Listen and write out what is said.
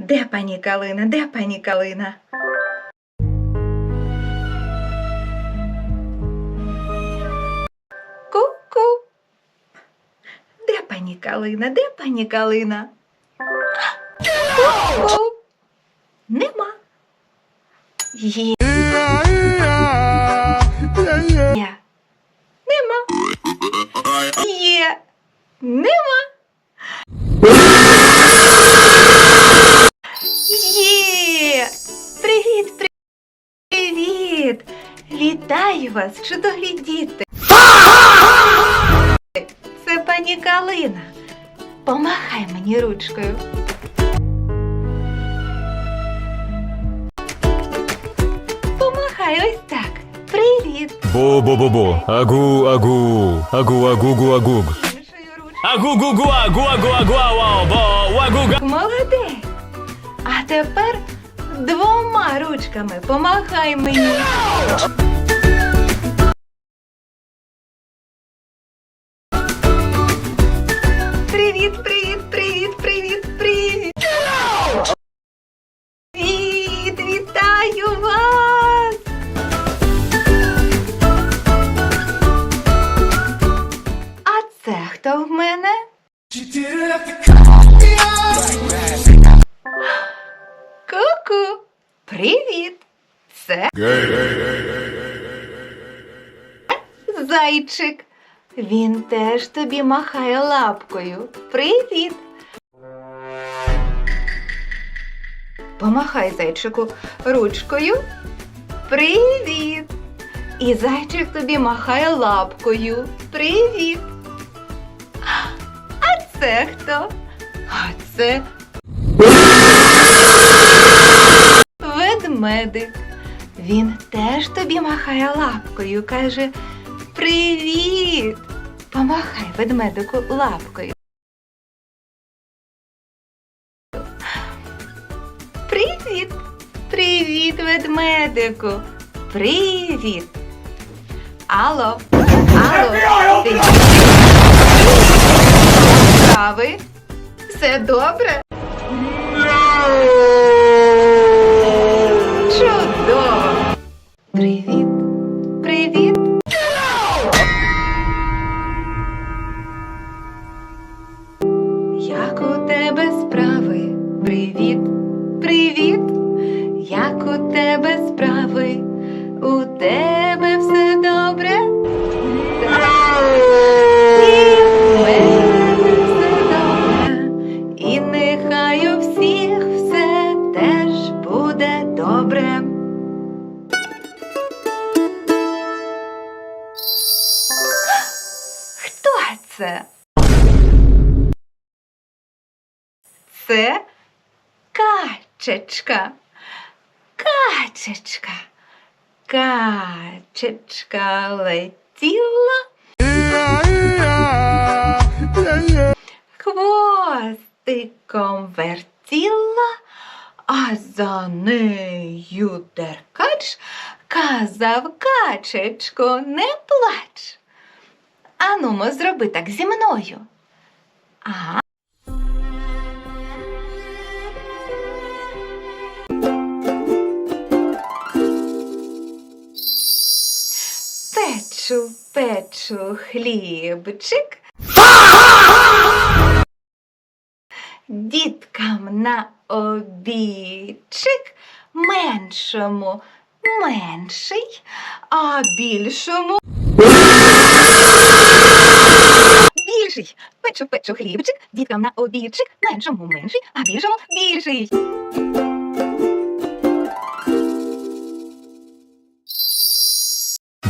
Де пані Калина? Де пані Калина? Ку-ку. Де пані Калина? Де пані Калина? Ку-ку. Нема. Є. Нема. Є. Нема. Вітаю вас, чудові діти. Це пані Калина. Помахай мені ручкою. Помахай ось так. Привіт. Бо-бо-бо-бо. Агу, агу. Агу, агугу, агуг. Іншою ручкою. Агу-гу-гу, агу, агу, агу, ау, бо, агуга. Молодець. А тепер двома ручками помахай мені. Привіт, привіт, привіт, привіт, привіт. Привіт, вітаю вас. А це хто в мене? Ку-ку! Привіт! Це зайчик. Він теж тобі махає лапкою. Привіт! Помахай зайчику ручкою. Привіт! І зайчик тобі махає лапкою. Привіт! А це хто? А це Ведмедик. Він теж тобі махає лапкою, каже Привіт! Помахай ведмедику лапкою. Привіт! Привіт, ведмедику! Привіт! Алло! Алло! Ти Все добре? Тебе справи? У тебе все добре? І добре. І нехай у всіх все теж буде добре. Хто це? Це качечка. Качечка. Качечка летіла. Хвостиком вертіла, а за нею деркач казав качечко, не плач. Анумо, зроби так зі мною. Ага. Печу, печу хлібчик. Діткам на обідчик, меншому менший, а більшому більший. Печу, печу хлібчик, діткам на обідчик, меншому менший, а більшому більший.